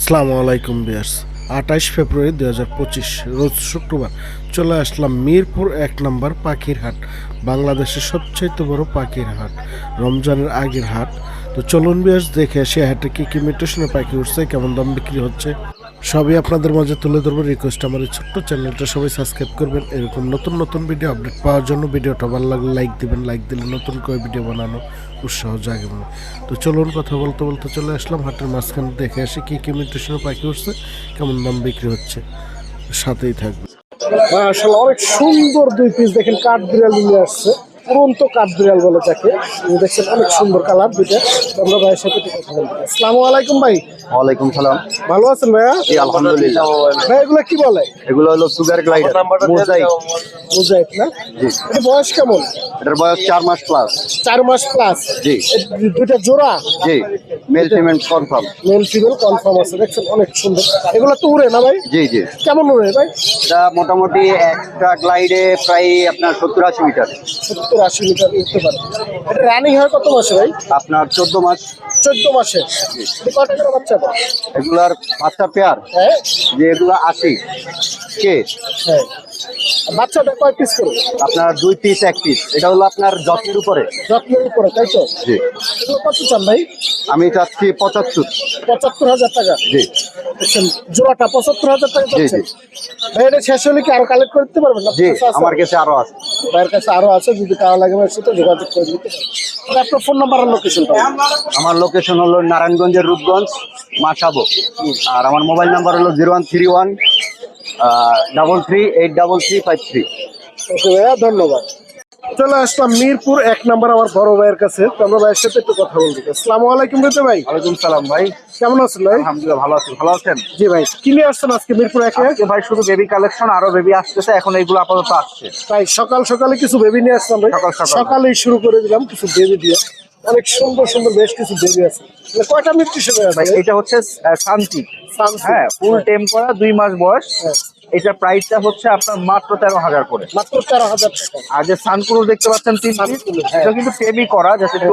আসসালামু আলাইকুম বিয়ার্স আঠাইশ ফেব্রুয়ারি দুই হাজার পঁচিশ, রোজ শুক্রবার চলে আসলাম মিরপুর এক নম্বর পাখির হাট, বাংলাদেশের সবচাইতে বড় পাখির হাট, রমজানের আগের হাট। তো চলুন বিয়ার্স দেখে সে হাটে কী কী মিউটেশনে পাখি উঠছে, কেমন দাম বিক্রি হচ্ছে। সবই আপনাদের মাঝে তুলে ধরবো রিকোয়েস্ট আমার এই ছোট্ট চ্যানেলটা সবাই সাবস্ক্রাইব করবেন। এরকম নতুন নতুন ভিডিও আপডেট পাওয়ার জন্য ভিডিওটা ভালো লাগলে লাইক দিবেন লাইক দিলে নতুন করে ভিডিও বানানো। উৎসাহ জাগে মনে তো চলুন কথা বলতে বলতে চলে আসলাম, হাটের মাঝখানে দেখে আসি কী কী মিউটেশনে পাখি উঠছে, কেমন দাম বিক্রি হচ্ছে, সাথেই থাকবে। আসলে অনেক সুন্দর দুই পিস দেখেন, কাঠ বিড়াল নিয়ে আসছে। পুরন্ত কাঠ বিড়াল বলে এই দেখছেন অনেক সুন্দর কালার দুইটা। আমরা ভাইয়ের সাথে একটু কথা বলব। আসসালামু আলাইকুম ভাই। ওয়ালাইকুম সালাম। ভালো আছেন ভাইয়া? জি আলহামদুলিল্লাহ। ভাই এগুলো কি বলে? এগুলো হলো সুগার গ্লাইডার মোজাইক। বুঝাইত না? জি। এটা বয়স কেমন? এটার বয়স চার মাস প্লাস চার মাস প্লাস জি। দুইটা জোড়া? জি। Male female confirm male female confirm আছে। দেখছেন অনেক সুন্দর। এগুলো তো উড়ে না ভাই? জি জি। কেমন উড়ে ভাই? এটা মোটামুটি একটা গ্লাইডে প্রায় আপনার সত্তর আশি মিটার। সত্তর আশি লিটার উঠতে পারে। এটা রানিং হয় কত মাসে ভাই? আপনার চোদ্দ মাস। চোদ্দ মাসে। কত টাকা বাচ্চা এগুলার বাচ্চা পেয়ার হ্যাঁ। যে এগুলো আশি কে? হ্যাঁ। বাচ্চাটা কয় পিস করে? আপনার দুই পিস এক পিস এটা হলো আপনার যত্নের উপরে। যত্নের উপরে তাই তো? জি। এগুলো কত চান ভাই? আমি চাচ্ছি পঁচাত্তর। পঁচাত্তর হাজার টাকা? জি। দেখছেন জোড়াটা পঁচাত্তর হাজার টাকা জি, চাচ্ছেন। জি। ভাই এটা শেষ হলে কি আরও কালেক্ট করে দিতে পারবেন? জি কাছে আমার কাছে আরও আছে। ভাইয়ের কাছে আরও আছে যদি লাগে ভাইয়ের সাথে যোগাযোগ করে দিতে আপনার ফোন নাম্বার আর লোকেশন আমার লোকেশন হলো নারায়ণগঞ্জের রূপগঞ্জ মাসাবো আর আমার মোবাইল নাম্বার হলো zero one three one double three eight double three five three okay ভাইয়া ধন্যবাদ চলে আসলাম মিরপুর এক নাম্বার আমার বড় ভাইয়ের কাছে। তো আমরা ভাইয়ের সাথে একটু কথা বলব আসসালামু আলাইকুম রেতে ভাই। ওয়ালাইকুম সালাম ভাই। কেমন আছেন ভাই? আলহামদুলিল্লাহ ভালো আছেন ভালো আছেন? জি ভাই কি নিয়ে আসছেন আজকে মিরপুর একে? আজকে ভাই শুধু বেবি কালেকশন আরও বেবি আসতেছে এখন এইগুলো আপাতত আসছে। তাই সকাল সকালে কিছু বেবি নিয়ে আসলাম ভাই। সকাল সকাল। সকালেই শুরু করে দিলাম কিছু বেবি দিয়ে। অনেক সুন্দর সুন্দর বেশ কিছু বেবি আছে। মানে কয়টা মিনিট হিসেবে আছে? ভাই এটা হচ্ছে শান্তি। হ্যাঁ ফুল টেম করা দুই মাস বয়স। হ্যাঁ। এটার প্রাইসটা হচ্ছে আপনার মাত্র তেরো হাজার করে। মাত্র তেরো হাজার আর যে সানকুলো দেখতে পাচ্ছেন তিন হ্যাঁ। এটা কিন্তু টেমি করা যাতে একটু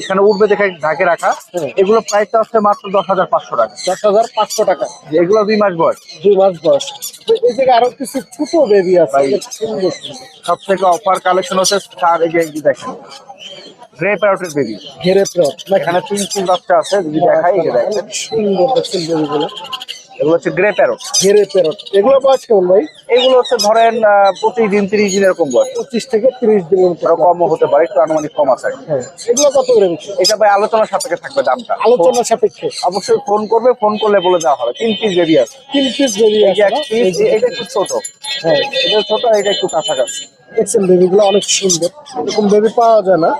এখানে উঠবে দেখে ঢাকে রাখা। হ্যাঁ। এগুলো প্রাইসটা হচ্ছে মাত্র দশ হাজার পাঁচশো টাকা। দশ হাজার পাঁচশো টাকা। এগুলো দুই মাস বয়স। দুই মাস বয়স। এই জায়গায় আরও কিছু ছোট বেবি আছে সব থেকে অফার কালেকশন হচ্ছে স্টার এই দেখেন। গ্রে প্যারটের বেবি এখানে তিন তিন বাচ্চা আছে যদি দেখাই এই দেখেন। সুন্দর দেখছেন বেবিগুলো এগুলো। হচ্ছে গ্রে প্যারট এগুলো বয়স কেমন ভাই? এগুলো হচ্ছে ধরেন প্রতিদিন তিরিশ দিন এরকম বয়স। পঁচিশ থেকে তিরিশ কমও হতে পারে একটু আনুমানিক কম আছে। হ্যাঁ। এগুলো কত করে এটা ভাই আলোচনার সাপেক্ষে থাকবে দামটা। আলোচনা সাপেক্ষে। অবশ্যই ফোন করবে ফোন করলে বলে দেওয়া হবে। তিন পিস বেবি আছে। তিন পিস বেবি আছে এটা একটু ছোট। হ্যাঁ। এটা ছোট এটা একটু কাছাকাছি। দেখছেন বেবিগুলো অনেক সুন্দর। এরকম বেবি পাওয়া যায় না।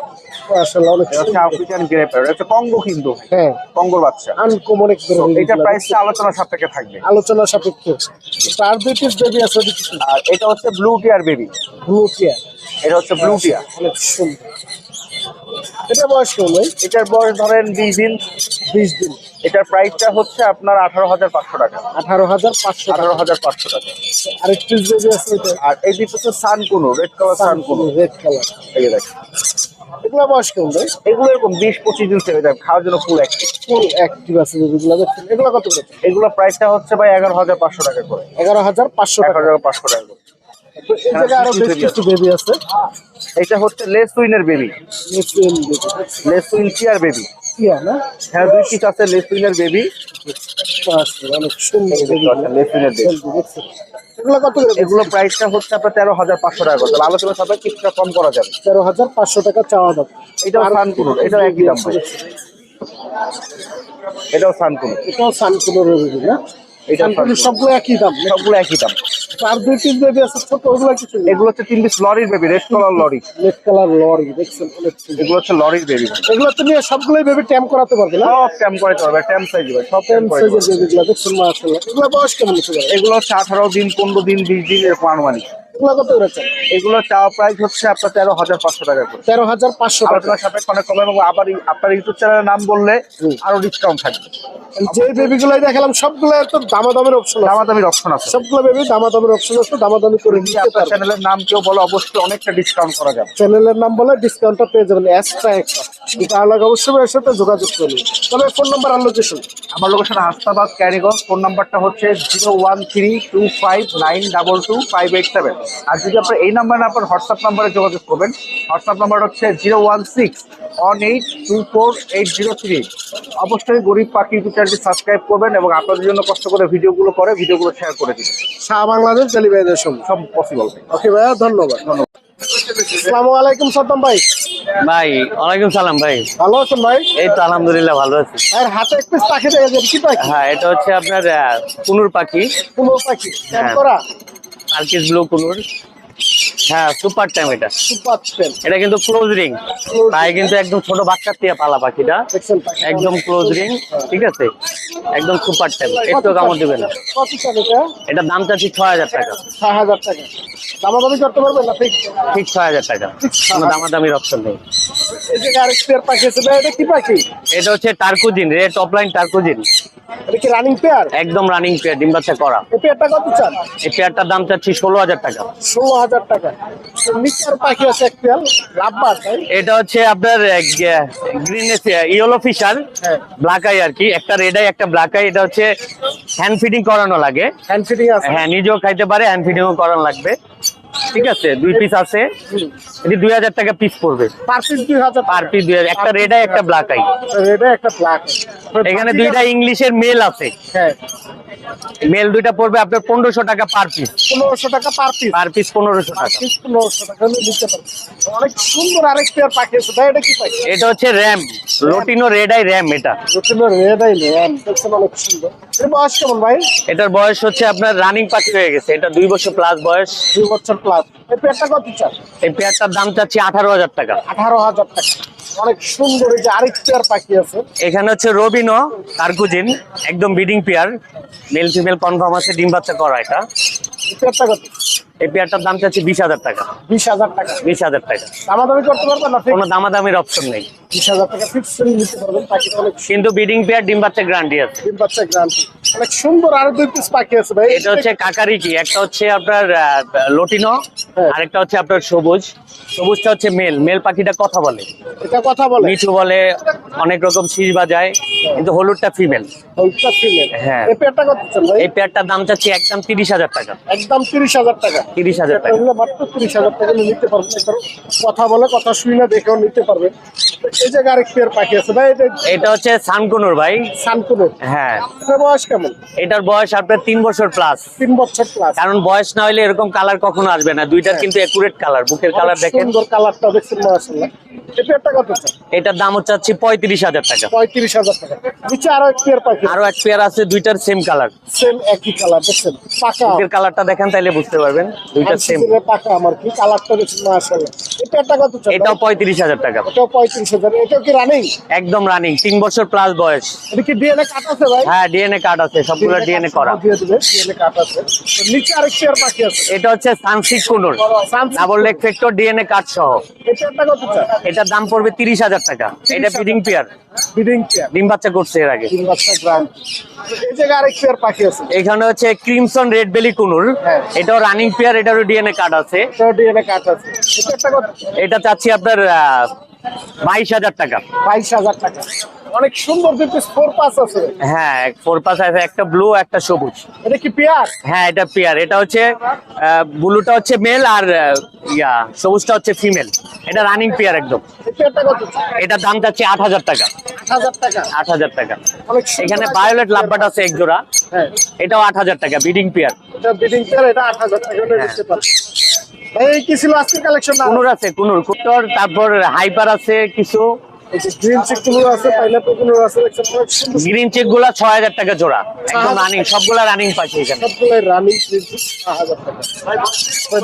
আসলে অনেক এটা হচ্ছে আফ্রিকান গ্রে প্যারট এটা কঙ্গো কিন্তু। হ্যাঁ। কঙ্গোর বাচ্চা। আনকমন এক এটা। প্রাইসটা সাপেক্ষে থাকবে। আলোচনা সাপেক্ষে। তার দুই পিস বেবি আছে আর এটা হচ্ছে ব্লু টিয়ার বেবি ব্লু এটা হচ্ছে ব্লু টিয়ার অনেক সুন্দর। এটা বয়স কেমন এটার বয়স ধরেন বিশ দিন। বিশ দিন। এটার প্রাইসটা হচ্ছে আপনার আঠারো হাজার পাঁচশো টাকা। আঠারো হাজার পাঁচশো আঠারো হাজার পাঁচশো টাকা। আরেক পিস বেবি আছে আর এই দিকে হচ্ছে sun conure red colour sun conure red colour এই দেখেন। এগুলো বয়স কেমন ভাই? এগুলো এরকম বিশ পঁচিশ দিন থেকে যায় খাওয়ার জন্য ফুল অ্যাক্টিভ ফুল অ্যাক্টিভ আছে বেবিগুলো দেখছেন এগুলো কত করে? এগুলো প্রাইসটা হচ্ছে ভাই এগারো হাজার পাঁচশো টাকা করে। এগারো হাজার পাঁচশো টাকা। এগারো হাজার পাঁচশো টাকা করে। আরও এটা হচ্ছে লেস উইনের বেবি লেস উইন চিয়ার বেবি টিয়া না? হ্যাঁ দুই পিস আছে লেস উইনের বেবি আচ্ছা, অনেক সুন্দর বেবি লেস বেবি এগুলো কত এগুলো প্রাইসটা হচ্ছে আপনার তেরো হাজার পাঁচশো টাকা করে। আলোচনা সবাই কিছুটা কম করা যাবে। তেরো হাজার পাঁচশো টাকা চাওয়া দাম এটাও সানকুনুর এটা একই দাম। এটাও সানকুনুর এটাও সানকুলোর বেবি না? এটা সবগুলো একই দাম। সবগুলো একই দাম। আর দুই তিন বেবি আছে ছোট ওগুলো কিছু এগুলো হচ্ছে তিন পিস লরির baby red colour lory. Red colour lory দেখছেন? এগুলো হচ্ছে লরির বেবি এগুলো তুমি সবগুলোই বেবি ট্যাম করাতে পারবে না? সব ট্যাম করে পারবে ট্যাম সাইজ সব ট্যাম ট্যাম সাইজের বেবিগুলো দেখছেন মাশাআল্লাহ? এগুলো বয়স কেমন? এগুলো হচ্ছে আঠারো দিন পনেরো দিন বিশ দিন এরকম আনুমানিক। এগুলো কত করেছে এগুলো চাওয়া প্রাইস হচ্ছে আপনার তেরো হাজার পাঁচশো টাকা করে। তেরো হাজার পাঁচশো টাকা। সাপেক্ষে অনেক কমে এবং আবার আপনার ইউটিউব চ্যানেলের নাম বললে আরও ডিসকাউন্ট থাকবে। যে বেবিগুলোই দেখালাম সবগুলো দামাদামের অপশন দামাদামির অপশন আছে। সবগুলো বেবি দামাদামের অপশন আছে দামাদামি করে নিতে আপনার চ্যানেলের নাম কেউ বলে অবশ্যই অনেকটা ডিসকাউন্ট করা যাবে। চ্যানেলের নাম বলে ডিসকাউন্টটা পেয়ে যাবেন এক্সট্রা অবশ্যই এর সাথে যোগাযোগ করুন। তবে ফোন নাম্বার আর লোকেশন আমার লোকেশন হাস্তাবাদ ক্যারিগঞ্জ। ফোন নাম্বারটা হচ্ছে zero one three two five nine double two five eight seven আর যদি আপনার এই নাম্বার না আপনার হোয়াটসঅ্যাপ নাম্বারে যোগাযোগ করবেন। হোয়াটসঅ্যাপ নাম্বার হচ্ছে zero one six one eight two four eight zero three অবশ্যই গরিব পাখি ইউটিউব চ্যানেলটি সাবস্ক্রাইব করবেন এবং আপনাদের জন্য কষ্ট করে ভিডিওগুলো করে ভিডিওগুলো শেয়ার করে দিন শাহ বাংলাদেশ ডেলিভারি দেশন সব পসিবল ওকে ভাইয়া ধন্যবাদ। ধন্যবাদ। আসসালামু আলাইকুম সদ্দাম ভাই। ভাই ওয়ালাইকুম সালাম ভাই। ভালো আছেন ভাই? এই তো আলহামদুলিল্লাহ ভালো আছি। আর হাতে এক পিস পাখি দেখা যাবে কি পাখি? হ্যাঁ এটা হচ্ছে আপনার কুনুর পাখি। পাখি হ্যাঁ। করা? আর্কিস ব্লু কুনুর হ্যাঁ সুপার টাইম এটা। সুপার এটা কিন্তু ক্লোজ রিং তাই কিন্তু একদম ছোট বাচ্চার দিয়ে পালা পাখিটা। একদম ক্লোজ রিং ঠিক আছে? একদম সুপার টাইম একটু কামড় দিবে না। কত টাকা এটা? এটা দাম চাচ্ছি ছয় হাজার টাকা। ছয় হাজার টাকা। দামাদামি করতে পারবেন না? ঠিক ঠিক ছয় হাজার টাকা। কোনো দামাদামির অপশন নেই। এই যে আরেক পেয়ার পাখি আছে এটা কি পাখি? এটা হচ্ছে টার্কুজিন রে টপ লাইন টার্কুজিন। এটা কি রানিং পেয়ার একদম রানিং পেয়ার ডিম বাচ্চা করা। এই পেয়ারটা কত চান? এই পেয়ারটার দাম চাচ্ছি ষোলো হাজার টাকা। ষোলো হাজার টাকা। মিক্সার পাখি আছে এক লাভবার তাই? এটা হচ্ছে আপনার green yellow Fischer black eye আর কি। একটা রেড আই একটা ব্ল্যাক আই এটা হচ্ছে হ্যান্ড ফিডিং করানো লাগে। হ্যান্ড ফিডিং হ্যাঁ নিজেও খাইতে পারে হ্যান্ড ফিডিংও করানো লাগবে। ঠিক আছে দুই পিস আছে। এটি দুই হাজার টাকা পিস পড়বে। পার পিস দুই হাজার পার পিস দুই হাজার। একটা রেড আই একটা ব্ল্যাক আই এটা একটা ব্ল্যাক এখানে দুইটা ইংলিশের মেল আছে। হ্যাঁ। মেল দুইটা পড়বে আপনার পনেরোশো টাকা পার পিস পনেরোশো টাকা পার পিস পার পিস পনেরোশো টাকা। পনেরোশো টাকা নিতে পারবেন অনেক সুন্দর আরেক পেয়ার পাখি আছে ভাই এটা কি পাখি এটা হচ্ছে RAM lutino red eye RAM এটা। রুটিনের রেড আই নেন দেখছেন অনেক সুন্দর। এর বয়স কেমন ভাই? এটার বয়স হচ্ছে আপনার রানিং পাখি হয়ে গেছে। এটা দুই বছর প্লাস বয়স। দুই বছর প্লাস এই পেয়ারটা কত চান এই পেয়ারটার দাম চাচ্ছি আঠারো হাজার টাকা। আঠারো হাজার টাকা। অনেক সুন্দর এই যে আরেক পেয়ার পাখি আছে। এখানে হচ্ছে রবিনো কার্কুজিন একদম breeding pair male female confirm আছে ডিম বাচ্চা করা এটা। এই পেয়ারটা কত? এই পেয়ারটার দাম চাচ্ছি বিশ হাজার টাকা। বিশ হাজার টাকা। বিশ হাজার টাকা। দামাদামি করতে পারবেন না? কোনো দামাদামির অপশন নেই। বিশ হাজার টাকা ফিক্স নিতে পারবেন। কিন্তু বিডিং পেয়ার ডিম বাচ্চা গ্যারান্টি আছে। ডিম বাচ্চা গ্রান্টি অনেক সুন্দর আরও দুই পিস পাখি আছে ভাই। এটা হচ্ছে কাকারিকি একটা হচ্ছে আপনার লটিনো হ্যাঁ। আরেকটা হচ্ছে আপনার সবুজ। সবুজটা হচ্ছে মেল। মেল পাখিটা কথা বলে। এটা কথা বলে। মিঠু বলে অনেক রকম শীষ বাজায় কিন্তু হলুদটা ফিমেল ওইটা ফিমেল হ্যাঁ। এই পেয়ারটা কত ভাই? এই পেয়ারটার দাম চাচ্ছি একদম তিরিশ হাজার টাকা। একদম তিরিশ হাজার টাকা। তিরিশ হাজার টাকা এগুলো মাত্র টাকা নিতে পারবেন। কথা বলে কথা শুই না দেখেও নিতে পারবেন। এই জায়গায় আরেক পেয়ার পাখি আছে ভাই এটা হচ্ছে সানকুনুর ভাই। সানকুনো হ্যাঁ। বয়স কেমন? এটার বয়স আপনার তিন বছর প্লাস তিন বছর প্লাস কারণ বয়স না হলে এরকম কালার কখনো আসবে না। দুইটার কিন্তু একুরেট কালার বুকের কালার দেখেন। সুন্দর কালারটা দেখছেন মাশাআল্লাহ। এটার দাম হচ্ছে হচ্ছে পঁয়ত্রিশ হাজার টাকা। পঁয়ত্রিশ হাজার টাকা। নিচে আরও এক পেয়ার পাখি আরও এক পেয়ার আছে দুইটার সেম কালার সেম একই কালার দেখছেন? পাকা। কালারটা দেখেন তাইলে বুঝতে পারবেন সেম পাকা আমার কি কালারটা দেখছেন মাশাআল্লাহ? এই পেয়ারটা কত এটাও পঁয়ত্রিশ হাজার টাকা। এটাও পঁয়ত্রিশ হাজার। এটাও কি রানিং একদম রানিং তিন বছর প্লাস বয়স। এটা কি ডিএনএ কাট আছে ভাই? হ্যাঁ ডিএনএ কার্ড আছে। সবগুলো ডিএনএ করা। দিয়ে দিবে ডিএনএ কাট আছে। নিচে আরেক পেয়ার পাখি আছে। এটা হচ্ছে সানসিক conure double leg factor DNA card সহ। কত এটার দাম পড়বে তিরিশ হাজার টাকা। এটা ফিডিং পেয়ার বিডিং পেয়ার ডিম বাচ্চা করছে এর আগে। তিন বাচ্চা গ্রাম এই জায়গায় আরেক পেয়ার পাখি আছে। এখানে হচ্ছে ক্রিমসন রেড বেলি কুনুর। এটাও রানিং পেয়ার এটারও ডিএনএ কার্ড আছে। এটাও ডিএনএ কাট আছে। এটা চাচ্ছি আপনার বাইশ হাজার টাকা। বাইশ হাজার টাকা। অনেক সুন্দর দুই পিস ফোর পাস আছে। হ্যাঁ ফোর পাস আছে একটা ব্লু একটা সবুজ। এটা কি পেয়ার? হ্যাঁ এটা পেয়ার। এটা হচ্ছে ব্লুটা হচ্ছে মেল আর ইয়া সবুজটা হচ্ছে ফিমেল এটা রানিং পেয়ার একদম। এটার দাম চাচ্ছি আট হাজার টাকা। আট হাজার টাকা। এখানে ভায়োলেট লাভবাট আছে এক জোড়া। হ্যাঁ। এটাও আট হাজার টাকা বিডিং পেয়ার। বিডিং পেয়ার এটা আট হাজার টাকা পারবে এই কি ছিল কালেকশন কুনুর আছে কুনুর। কুটর তারপর হাইপার আছে কিছু। আছে পাইনাপলগুলো আছে গ্রিন চেক টাকা জোড়া। একদম রানিং সবগুলা রানিং পাচ্ছি এখানে। সবগুলো রানিং গ্রিন চিক হাজার টাকা।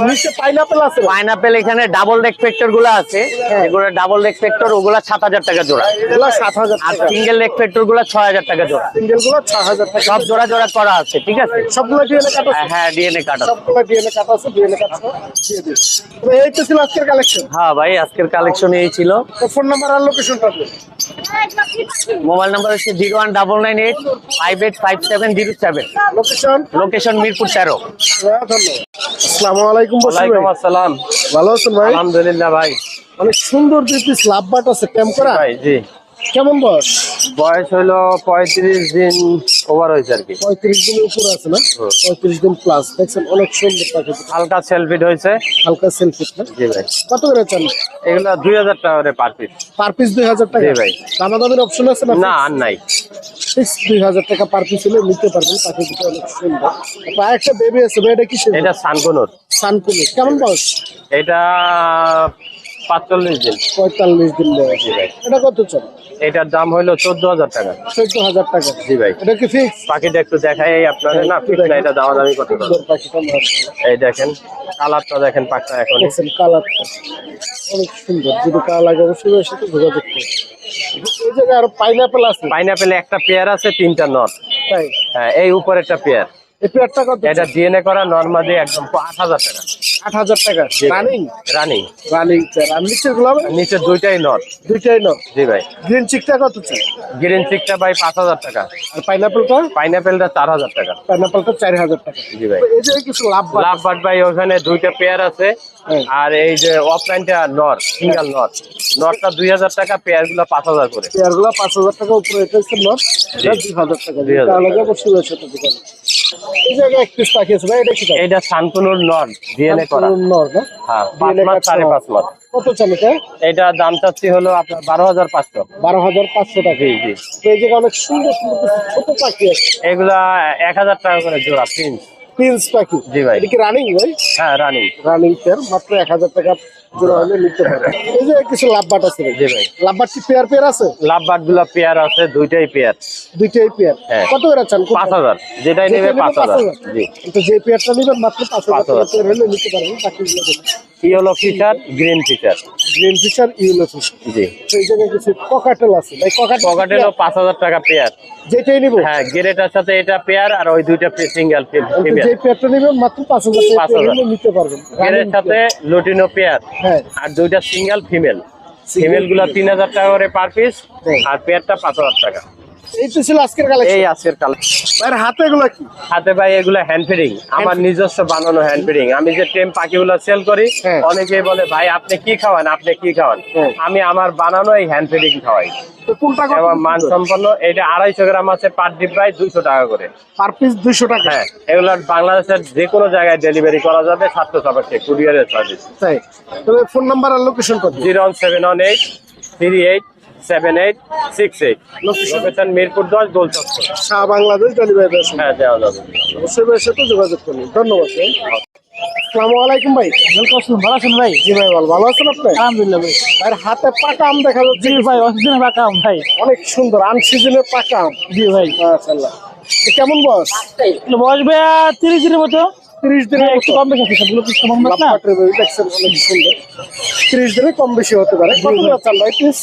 নিচে পাইনাপল আছে। পাইনাপেল এখানে ডাবল রেসপেক্টরগুলা আছে। এগুলো ডাবল রেসপেক্টর ওগুলা সাত হাজার টাকা জোড়া। এগুলো সাত হাজার আর সিঙ্গেল রেসপেক্টরগুলা ছয় হাজার টাকা জোড়া। সিঙ্গেলগুলো ছ টাকা। সব জোড়া জোড়া করা আছে ঠিক আছে? সবগুলো ডিএনএ কাটা আছে? হ্যাঁ ডিএনএ কাটা সবগুলো ডিএনএ কাটা আছে ডিএনএ কাটা দিয়ে দিন। তো এই তো ছিল আজকের কালেকশন হ্যাঁ ভাই আজকের কালেকশন এই ছিল। ফোন নাম্বার আর মোবাইল নাম্বার হচ্ছে zero one double nine eight five eight five seven zero seven location location Mirpur তেরো ধন্যবাদ। আসসালামু আলাইকুম ওয়ালাইকুম আসসালাম। ভালো আছেন ভাই? আলহামদুলিল্লাহ ভাই। অনেক সুন্দর দুটি স্ল্যাব বাট আছে ক্যাম্প করা। ভাই জি। কেমন বয়স? বয়স হলো পঁয়ত্রিশ দিন ওভার হয়েছে আর কি। পঁয়ত্রিশ দিনের উপরে আছে না? পঁয়ত্রিশ দিন প্লাস দেখছেন অনেক সুন্দর হালকা সেলফিট হয়েছে। হালকা সেলফি না জি ভাই। কত করে চান? এগুলো দুই হাজার টাকা করে পার পিস পার পিস দুই হাজার টাকা? জি ভাই। দামাদামের অপশন আছে না না আর নাই। দুই হাজার টাকা পার পিস হলে নিতে পারবেন। পাখি দুটো অনেক সুন্দর। তারপর আরেকটা বেবি আছে এটা কি এটা সানকুনুর। সানকুনি কেমন বয়স? এটা পাঁচচল্লিশ দিন। পঁয়তাল্লিশ দিন বয়স। এটা কত চান? এটার দাম হলো চোদ্দ হাজার টাকা। চোদ্দ হাজার টাকা। জি ভাই। এটা কি ফিক্স পাখিটা একটু দেখাই আপনাদের না? ফিক্স না এটা দামা দামি করতে মাশাআল্লাহ। এই দেখেন কালারটা দেখেন পাখটা এখন। কালারটা? অনেক সুন্দর। যদি কালার লাগে অবশ্যই এর সাথে যোগাযোগ করুন। এই জায়গায় আরও পাইনাপেল আছে? পাইনাপেলে একটা পেয়ার আছে তিনটা নট তাই? হ্যাঁ এই উপরেরটা পেয়ার কত এটা ডিএনএ করা নর্মালি একদম আট হাজার টাকা। আট হাজার টাকা। রানিং রানিং রানিং আর নিচেরগুলো নিচে দুইটাই নট দুইটাই নট জি ভাই। গ্রিন চিকটা কত চাই? গ্রিন চিকটা ভাই পাঁচ হাজার টাকা। আর পাইনাপেলটা পাইনাপেলটা চার হাজার টাকা। পাইনাপেলটা চার হাজার টাকা। জি ভাই। এই যে কিছু লাভ লাভ বাট ভাই ওখানে দুইটা পেয়ার আছে। হ্যাঁ। আর এই যে অফলাইনটা নট সিঙ্গেল নট নটটা দুই হাজার টাকা পেয়ারগুলো পাঁচ হাজার করে। পেয়ারগুলো পাঁচ হাজার টাকা উপরে এটা হচ্ছে নট এটা দুই হাজার টাকা। দুই হাজার তাহলে সাথে হবে। এই জায়গায় এক পিস পাখি আছে ভাই এটা কি এইটা শান্তনুর নট ডিএনএ করা। নর না? হ্যাঁ পাঁচ মাস সাড়ে পাঁচ মাস। কত চান এটা? এইটা দাম চাচ্ছি হলো আপনার বারো হাজার পাঁচশো। বারো হাজার পাঁচশো টাকা। জি জি। এই জায়গায় অনেক সুন্দর সুন্দর ছোট পাখি আছে। এগুলা এক হাজার টাকা করে জোড়া প্রিন্স। প্রিন্স পাখি? জি ভাই। এটা কি রানিং ভাই? হ্যাঁ রানিং রানিং পেয়ার মাত্র এক হাজার টাকা জোড়া হলে নিতে পারে। এই যে কিছু লাভবাট আছে জি ভাই। লাভবাট কি পেয়ার পেয়ার আছে? লাভ বাটগুলা পেয়ার আছে দুইটাই পেয়ার দুইটাই পেয়ার হ্যাঁ। কত করে চান? পাঁচ হাজার। যেটাই নেবে পাঁচ হাজার। জি। কিন্তু যে পেয়ারটা নেবেন মাত্র পাঁচ হাজার হাজার। পেয়ার হলে নিতে পারবেন। বাকিগুলো yellow Fischer green Fischer green Fischer yellow Fischer জি। সেই জায়গায় কিছু ককাটেল আছে। ভাই ককাটেল পাঁচ হাজার টাকা পেয়ার যেটাই নিব? হ্যাঁ গ্রেটার সাথে এটা পেয়ার আর ওই দুইটা সিঙ্গেল ফিমেল যে পেয়ারটা নেবেন মাত্র পাঁচ হাজার টাকা পাঁচ পেয়ার নিতে পারবেন। গ্রের সাথে লুটিনো পেয়ার হ্যাঁ। আর দুইটা সিঙ্গেল ফিমেল ফিমেলগুলা তিন হাজার টাকা করে পার পিস হ্যাঁ। আর পেয়ারটা পাঁচ হাজার টাকা। ছিল আজকের এই আজকের কাল ভাইয়ের হাতে এগুলো কি? হাতে ভাই এগুলো হ্যান্ড ফিডিং আমার নিজস্ব বানানো হ্যান্ড ফিডিং আমি যে টেম পাখিগুলো সেল করি হ্যাঁ। অনেকেই বলে ভাই আপনি কি খাওয়ান? আপনি কি খাওয়ান? হ্যাঁ। আমি আমার বানানো এই হ্যান্ড ফিডিং খাওয়াই। কোনটা এবং মান সম্পন্ন এটা আড়াইশো গ্রাম আছে পার ডিব্বায় দুইশো টাকা করে। পার পিস দুইশো টাকা। হ্যাঁ এগুলো বাংলাদেশের যে কোনো জায়গায় ডেলিভারি করা যাবে ছাত্র সাপেক্ষে কুরিয়ারের সার্ভিস তাই। তবে ফোন নাম্বার আর লোকেশন কত? Zero one seven one eight three eight seven eight six eight location Mirpur দশ দোল চত্বর। শাহ বাংলাদেশ ডেলিভারি হ্যাঁ দেওয়া যাবে। অবশ্যই ভাইয়ের সাথে যোগাযোগ করুন। ধন্যবাদ আসসালামু আলাইকুম ভাই। ভালো আছেন ভাই? জি ভাই ভালো। ভালো আছেন আপনি? আলহামদুলিল্লাহ ভাই। ভাইয়ের হাতে পাকা আম দেখা যাচ্ছে। জি ভাই অসুবিধা পাকাম ভাই। অনেক সুন্দর আনসিজনের পাকা আম। জি ভাই। মাশাআল্লাহ। কেমন বয়স? বয়স ভাই তিরিশ দিনের মতো। তিরিশ দিনের হ্যাঁ, একটু কম বেশি সবগুলো কিছু কম না। দেখছেন অনেক সুন্দর। তিরিশ দিনে কম বেশি হতে পারে। কত চাল ভাই পিস?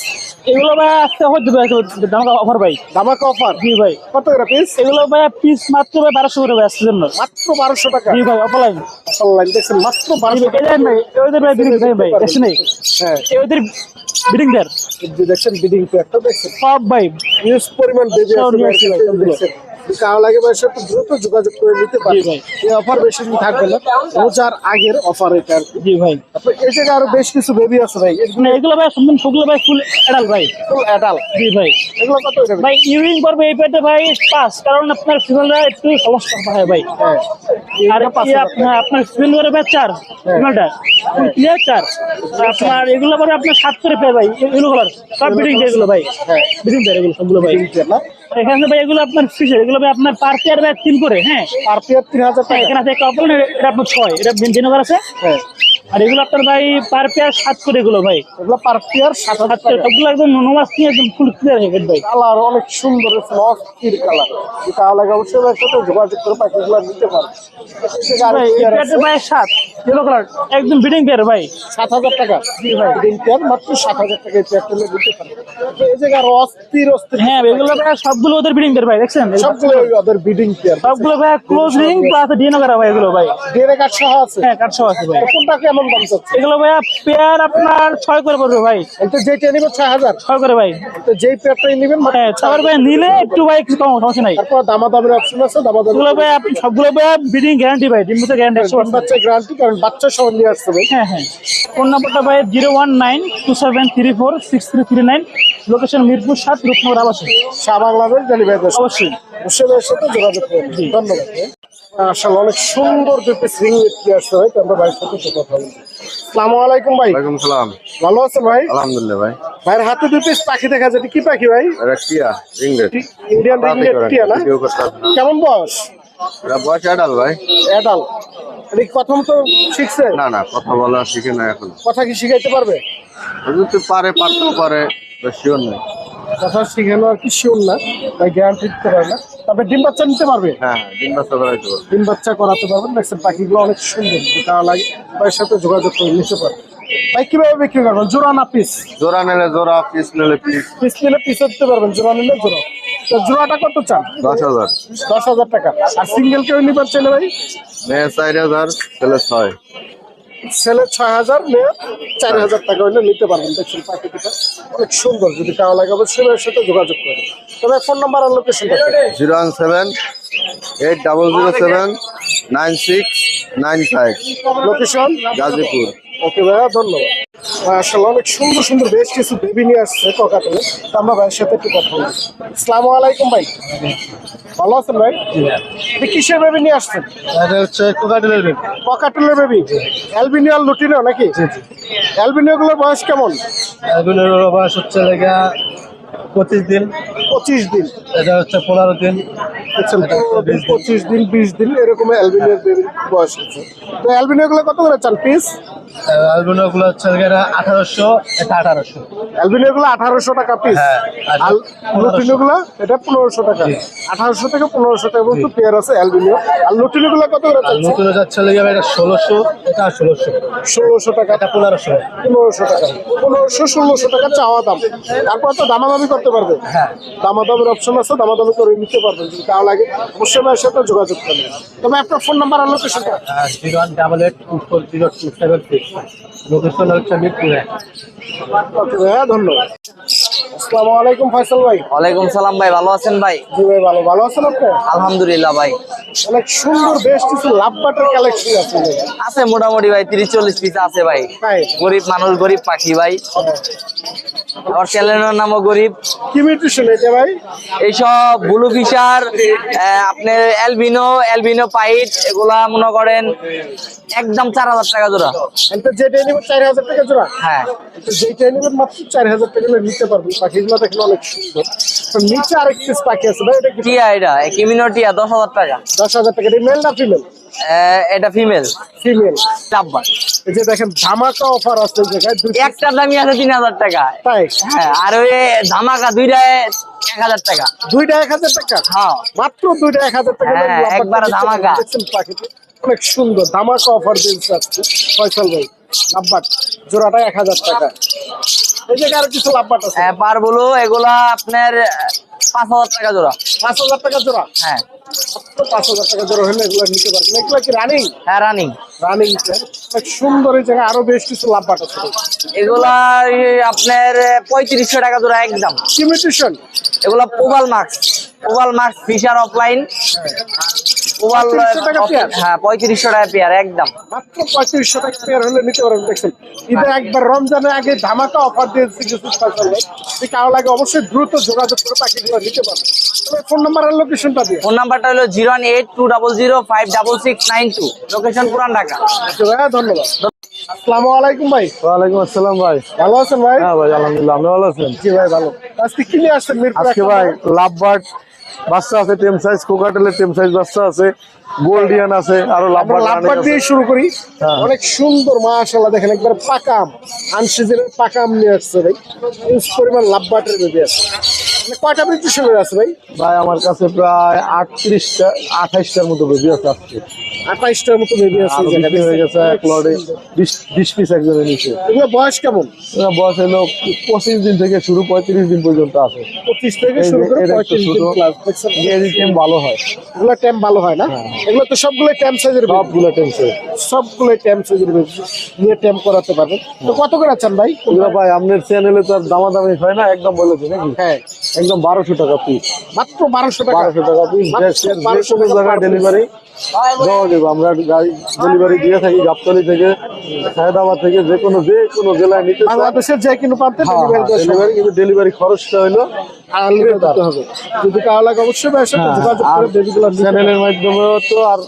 এগুলো ভাই আজকে হচ্ছে ভাই দাম অফার ভাই? ধামাকা অফার জি ভাই। কত করে পিস এগুলো ভাই পিস মাত্র ভাই বারোশো করে ভাই আজকের জন্য। মাত্র বারোশো টাকা। জি ভাই অফলাইন অফলাইন দেখছেন মাত্র বারোশো টাকা। ভাই ওদের ভাই বিডিং ভাই ভাই দেখছেন হ্যাঁ। ওদের বিডিং দেখছেন বিডিং পেয়ারটা দেখছেন। সব ভাই। ইউজ পরিমাণ আছে ভাই, দেখছেন। কারও লাগে ভাইয়ের সাথে দ্রুত যোগাযোগ করে নিতে পারে। ভাই। এই অফার বেশি দিন থাকবে না। রোজার আগের অফার এটা আর জি ভাই। তারপর জায়গায় আরও বেশ কিছু বেবি আছে ভাই। এগুলো এগুলো ভাই সম্পূর্ণ সবগুলো ভাই ফুল এডাল ভাই। ফুল অ্যাডাল জি ভাই। এগুলো কত করে? ভাই ইউরিং করবে এই পেটে ভাই পাস কারণ আপনার ফিমেলরা একটু সমস্যা হয় ভাই। হ্যাঁ। আর পাঁচ আপনার স্পিন করে ভাই চার ফিমেলটা ক্লিয়ার চার। আপনার এগুলো পরে আপনার সাত করে পেয়ে ভাই এগুলো কালার সব বিডিং এগুলো ভাই। হ্যাঁ। বিডিং এগুলো সবগুলো ভাই। এখানে ভাই এগুলো আপনার ফিশার এগুলো ভাই আপনার পার পেয়ার ভাই তিন করে হ্যাঁ? পার পেয়ার তিন হাজার হ্যাঁ, টাকা। এখানে আছে কাপড় এটা আপনার ছয় এটা আছে। হ্যাঁ। আর এগুলো আপনার ভাই পার পেয়ার সাত করে এগুলো ভাই। এগুলো পার পেয়ার সাত সাত করে টাকা। একদম নিয়ে একদম ফুল ক্লিয়ার হয়ে ভাই। কালার অনেক সুন্দর কালার তাহলে অবশ্যই ভাই সাথে যোগাযোগ করে পাখিগুলো নিতে ভাই সাত। ইয়েলো কালার একদম বিডিং পেয়ার ভাই। সাত হাজার টাকা। জি ভাই। পেয়ার মাত্র সাত হাজার টাকা এই পেয়ারটা নিতে পারে এই অস্থির অস্থির হ্যাঁ এগুলো ভাই সবগুলো ওদের বিডিং পেয়ার ভাই দেখছেন? সবগুলো ওদের বিডিং পেয়ার সবগুলো ভাই ক্লোজ রিং প্লাস ডিএনও করা ভাই এগুলো ভাই? ডিএনএ কার্ড সহ আছে। হ্যাঁ কাটশো আছে ভাই। কোনটা কেমন দাম চাচ্ছে? এগুলো ভাই পেয়ার আপনার ছয় করে পড়বে ভাই। তো যেটা নিবেন ছয় হাজার। ছয় করে ভাই। তো যেই পেয়ারটাই নিবেন হ্যাঁ ভাই নিলে একটু ভাই কিছু কম সমস্যা নাই। তারপর দামাদামের অপশন আছে দামাদামের এগুলো ভাই আপনি সবগুলো ভাই বিডিং গ্যারান্টি ভাই ডিম গ্যারান্টি একশো ডিম বাচ্চা গ্যারান্টি কারণ বাচ্চা সহ নিয়ে আসছে ভাই হ্যাঁ হ্যাঁ। ফোন নাম্বারটা ভাই zero one nine two seven three four six three three nine. Location Mirpur সাত রূপনগর আবাসিক। শাহ বাংলাদেশ ডেলিভারি অবশ্যই। অবশ্যই সাথে যোগাযোগ করবেন ধন্যবাদ। আসলে অনেক সুন্দর দুই পিস রিং আসতে হয় তো আমরা ভাইয়ের সাথে একটু কথা বলব। আসসালামু আলাইকুম ভাই। ওয়ালাইকুম সালাম। ভালো আছেন ভাই? আলহামদুলিল্লাহ ভাই। ভাইয়ের হাতে দুই পিস পাখি দেখা যায় কি পাখি ভাই? এটা টিয়া ইন্ডিয়ান টিয়া না। কেমন বয়স? এটা বয়স অ্যাডাল ভাই। অ্যাডাল প্রথম তো শিখছে? না না কথা বলা শিখে না এখন। কথা কি শিখাইতে পারবে? যদি পারে পারতেও পারে শিওর নেই। কথা শিখানো আর কি শিওর না ভাই গ্যারান্টি দিতে পারে না। তবে ডিম বাচ্চা নিতে পারবে? হ্যাঁ হ্যাঁ দিন বাচ্চা করাইতে পারবে। ডিম বাচ্চা করাতে পারবেন দেখছেন পাখিগুলো অনেক সুন্দর যেটা লাগে ভাইয়ের সাথে যোগাযোগ করে নিতে পারবে। ভাই কীভাবে বিক্রি করবেন? জোড়া না পিস জোড়া নিলে জোড়া পিস নিলে পিস পিস নিলে পিস দিতে পারবেন জোড়া নিলে জোড়া। তো জোড়াটা কত চান? দশ হাজার। দশ হাজার টাকা। আর সিঙ্গেল কেউ নিবার চাইলে ভাই? মেয়ে চার হাজার ছেলে ছয়। ছেলে ছয় হাজার মেয়ে চার হাজার টাকা হলে নিতে পারবেন। দেখছেন পাখিটা অনেক সুন্দর। যদি কারও লাগে অবশ্যই সাথে যোগাযোগ করবেন। তবে ফোন নাম্বার আর location zero one seven eight double zero seven nine six nine five. Location Gazipur. Okay ভাইয়া ধন্যবাদ। আসলে অনেক সুন্দর সুন্দর বেশ কিছু বেবি নিয়ে আসছে ককাটেলে তো আমরা ভাইয়ের সাথে একটু কথা বলি। আসসালামু আলাইকুম ভাই। ভালো আছেন ভাই? কিসের বেবি নিয়ে আসছেন? এটা হচ্ছে কোকাটেলের বেবি ককাটেলের বেবি অ্যালবিনিয়াল লুটিনো নাকি? অ্যালবিনিও গুলোর বয়স কেমন? বয়স হচ্ছে লেগা পঁচিশ দিন। পঁচিশ দিন। এটা হচ্ছে পনেরো দিন। দিন পঁচিশ দিন বিশ দিন এরকম অ্যালবিনিয়ার বয়স হচ্ছে তো অ্যালবিনিও কত করে চান পিস? হচ্ছে আঠারোশো এটা আঠারোশো। আঠারোশো টাকা পিস। হ্যাঁ, আর আর এটা পনেরোশো টাকা। আঠারোশো থেকে পনেরোশো টাকা পর্যন্ত পেয়ার আছে আর কত করে আর চাচ্ছে নতুন যাচ্ছে লেগে এটা ষোলোশো এটা ষোলোশো। ষোলোশো টাকা। এটা পনেরোশো। পনেরোশো টাকা। পনেরোশো ষোলোশো টাকা চাওয়া দাম। তারপর তো দামাদামি করতে পারবে। হ্যাঁ। দামাদামির অপশন আছে দামাদামি করে নিতে পারবেন তাও লাগে অবশ্যই ভাইয়ের সাথে যোগাযোগ করবেন তবে আপনার ফোন নাম্বার আর লোকেশনটা zero one double eight two four zero two seven six location হচ্ছে মিরপুরে। ওকে ভাইয়া ধন্যবাদ। আসসালামু আলাইকুম ফয়সাল ভাই। ওয়ালাইকুম সালাম ভাই ভালো আছেন ভাই? জি ভাই ভালো। ভালো আছেন আপনি? আলহামদুলিল্লাহ ভাই। অনেক সুন্দর বেশ কিছু লাভ বাটের কালেকশন আছে আছে মোটামুটি ভাই তিরিশ চল্লিশ পিস আছে ভাই। গরিব মানুষ গরিব পাখি ভাই। আবার চ্যানেলের নামও গরিব। কি মিউটেশন এটা ভাই? এইসব ব্লু ফিশার আপনার অ্যালবিনো অ্যালবিনো পাইট এগুলা মনে করেন একদম চার হাজার টাকা জোড়া। এটা যেটা নেবেন চার হাজার টাকা জোড়া? হ্যাঁ। যেটা নেবেন মাত্র চার হাজার টাকা হলে নিতে পারবেন পাখিগুলো দেখলে অনেক সুন্দর। তো নিচে আরেক পিস পাখি আছে ভাই এটা টিয়া এটা কিমিনো টিয়া দশ হাজার টাকা। দশ হাজার টাকা এটা মেল না ফিমেল এটা ফিমেল ফিমেল চাব্বার এই যে দেখেন ধামাকা অফার আছে এই জায়গায় একটা দামি আছে তিন হাজার টাকা। তাই? হ্যাঁ আর ওই ধামাকা দুইটায় এক হাজার টাকা। দুইটা এক হাজার টাকা? হ্যাঁ। মাত্র দুইটা এক হাজার টাকা হ্যাঁ, একবারে ধামাকা। অনেক সুন্দর। ধামাকা অফার দিয়েছে আজকে ফয়সাল ভাই লাভবাট জোড়াটা এক হাজার টাকা। এই জায়গায় আরও কিছু লাভবাট আছে? হ্যাঁ পার বলো এগুলা আপনার পাঁচ হাজার টাকা জোড়া। পাঁচ হাজার টাকা জোড়া? হ্যাঁ। পাঁচ হাজার টাকা জোড়া হলে এগুলো নিতে পারবেন। এগুলো কি রানিং হ্যাঁ রানিং রানিং সুন্দর এই জায়গায় আরও বেশ কিছু লাভবাট আছে। এগুলা আপনার পঁয়ত্রিশশো টাকা জোড়া একদম। ইমিটেশন এগুলা পোবাল মার্কস পোবাল মার্কস ফিশার অফলাইন পোবাল 3500 টাকা পেয়ার? হ্যাঁ পঁয়ত্রিশশো টাকা পেয়ার একদম। মাত্র পঁয়ত্রিশশো টাকা পেয়ার হলে নিতে পারবেন দেখছেন। ঈদে একবার রমজানের আগে ধামাকা অফার দিয়েছে কিছু ফসল কারও লাগে অবশ্যই দ্রুত যোগাযোগ করে পাখিগুলো নিতে পারবেন। ফোন নাম্বার আর লোকেশনটা দিয়ে। ফোন নাম্বারটা হলো zero one eight two double zero five double six nine two. Location Puran Dhaka. ভাইয়া ধন্যবাদ। আসসালামু আলাইকুম ভাই। ওয়ালাইকুম আসসালাম ভাই। ভালো আছেন ভাই? হ্যাঁ ভাই আলহামদুলিল্লাহ আপনি ভালো আছেন? জি ভাই ভালো। আজকে কি নিয়ে আসছেন মিরপুর আজকে ভাই নম্বরে? লাভবার্ড বাচ্চা আছে টেম সাইজ কোকাটেলের টেম সাইজ বাচ্চা আছে গোল্ডিয়ান আছে আরও লাভবার লাভবার দিয়ে শুরু করি। হ্যাঁ। অনেক সুন্দর মাশাআল্লাহ দেখেন একবার পাকাম আনসিজনের পাকাম নিয়ে আসছে ভাই। পরিমাণ লাভবাটের বেবি আছে। কয়টা আছে ভাই? ভাই আমার কাছে প্রায় আটত্রিশটা আঠাইশটার মতো বেবি আছে আজকে। আঠাইশটার মতো বেবি আছে হয়ে গেছে এক লড়ে বিশ বিশ পিস একজনের নিচে। এগুলো বয়স কেমন? বয়স হলো পঁচিশ দিন থেকে শুরু পঁয়ত্রিশ দিন পর্যন্ত আছে। পঁচিশ থেকে শুরু করে পঁয়ত্রিশ দিন ক্লাস দেখছেন? ভালো হয়। এগুলো ট্যাম ভালো হয় না? এগুলো তো সবগুলো ট্যাম সাইজের সবগুলো টেম সাইজ সবগুলো ট্যাম সাইজের নিয়ে ট্যাম করাতে পারবেন। তো কত করে আছেন ভাই? এগুলো ভাই আপনার চ্যানেলে তো আর দামাদামি হয় না একদম বলেছে নাকি? হ্যাঁ। একদম বারোশো টাকা পিস মাত্র বারোশো টাকা। বারোশো টাকা পিস মাত্র যে 1200 কোনো টাকা। ডেলিভারি দেওয়া আমরা গাড়ি ডেলিভারি দিয়ে থাকি গাবতলি থেকে সায়দাবাদ থেকে যে কোনো যে কোনো জেলায় নিতে বাংলাদেশের যে কোনো প্রান্তে হ্যাঁ, ডেলিভারি সম্ভব। ডেলিভারি কিন্তু ডেলিভারি খরচটা হলো হবে। যদি কারও লাগে অবশ্যই হ্যাঁ, চ্যানেলের মাধ্যমেও তো আর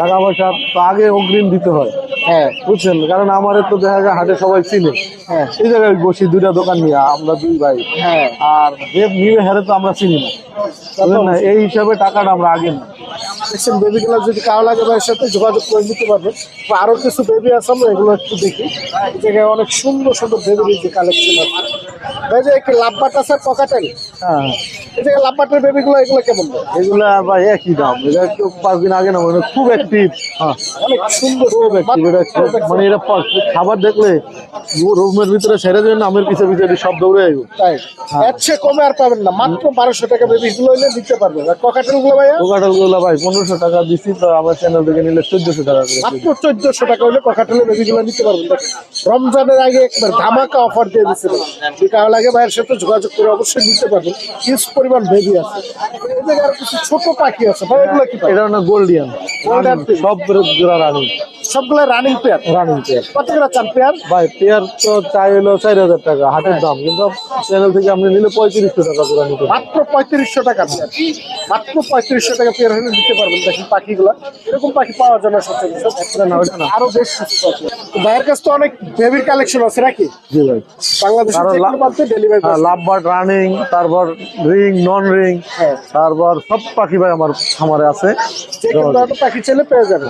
টাকা পয়সা তো আগে অগ্রিম দিতে হয়। হ্যাঁ। বুঝছেন? কারণ আমার তো দেখা যায় হাটে সবাই চিনে। হ্যাঁ। এই জায়গায় বসি দুইটা দোকান নিয়ে আমরা দুই ভাই। হ্যাঁ। আর যে নিবে হারে তো আমরা চিনি না। এই হিসাবে টাকাটা আমরা আগে নিই। দেখছেন বেবিগুলো যদি কারও লাগে ভাইয়ের সাথে যোগাযোগ করে নিতে পারবেন। বা আরও কিছু বেবি আছে আমরা এগুলো একটু দেখি। এই জায়গায় অনেক সুন্দর সুন্দর বেবি যে কালেকশন আছে। ভাই যে একটি লাভবাট আছে পকাটেল হ্যাঁ। এই জায়গায় লাভবাটের বেবিগুলো এগুলো কেমন দাম? এগুলা একই দাম। এটা একটু পাঁচ দিন আগে না মানে খুব অ্যাক্টিভ হ্যাঁ। অনেক সুন্দর খুব অ্যাক্টিভ এটা মানে এটা খাবার দেখলে রুমের ভিতরে ছেড়ে দেবেন আমের পিছে পিছে সব দৌড়ে আইব। তাই? এর কমে আর পাবেন না। মাত্র বারোশো টাকা বেবিগুলো দিতে পারবেন। আর ককাটেলগুলো ভাইয়া? কোকাটালগুলো ভাই পনেরোশো টাকা দিচ্ছি তো আমার চ্যানেল থেকে নিলে চোদ্দশো টাকা করে মাত্র চোদ্দশো টাকা হলে ককাটেলের বেবিগুলো নিতে পারবেন রমজানের আগে একবার ধামাকা অফার দিয়ে দিচ্ছিল লাগে ভাইয়ের সাথে যোগাযোগ করে অবশ্যই নিতে পারবেন। হিউজ পরিমাণ বেবি আছে। এই জায়গায় আর কিছু ছোট পাখি আছে ভাই এগুলো কি এটা না গোল্ডিয়ান সব রানিং সবগুলো রানিং পেয়ার রানিং পেয়ার কত করে চান পেয়ার ভাই পেয়ার তো চাই হলো চার হাজার টাকা হাটের দাম। কিন্তু চ্যানেল থেকে আপনি নিলে পঁয়ত্রিশশো টাকা নিতে মাত্র পঁয়ত্রিশশো টাকা পেয়ার মাত্র পঁয়ত্রিশশো টাকা পেয়ার হলে নিতে পারবেন দেখেন পাখিগুলো। এরকম পাখি পাওয়া যায় না সচরাচর আরও বেশ সুস্থ আছে। তো ভাইয়ের কাছে তো অনেক বেবির কালেকশন আছে নাকি? জি ভাই। কোনো ডেলিভারি লাভবার্ড রানিং তারপর রিং নন রিং হ্যাঁ। তারপর সব পাখি ভাই আমার খামারে আছে। পাখি ছেলে পেয়ে যাবে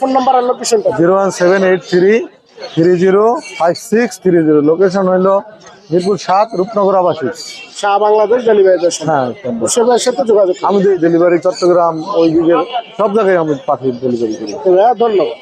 ফোন নাম্বার আর লোকেশনটা zero one seven eight three three zero five six three zero. Location হইল মিরপুর সাত রূপনগর আবাসিক। শাহ বাংলাদেশ ডেলিভারি হ্যাঁ ভাইয়ের সাথে যোগাযোগ আমি ডেলিভারি চট্টগ্রাম ওই দিকে সব জায়গায় আমি পাখি ডেলিভারি করি। তো ধন্যবাদ।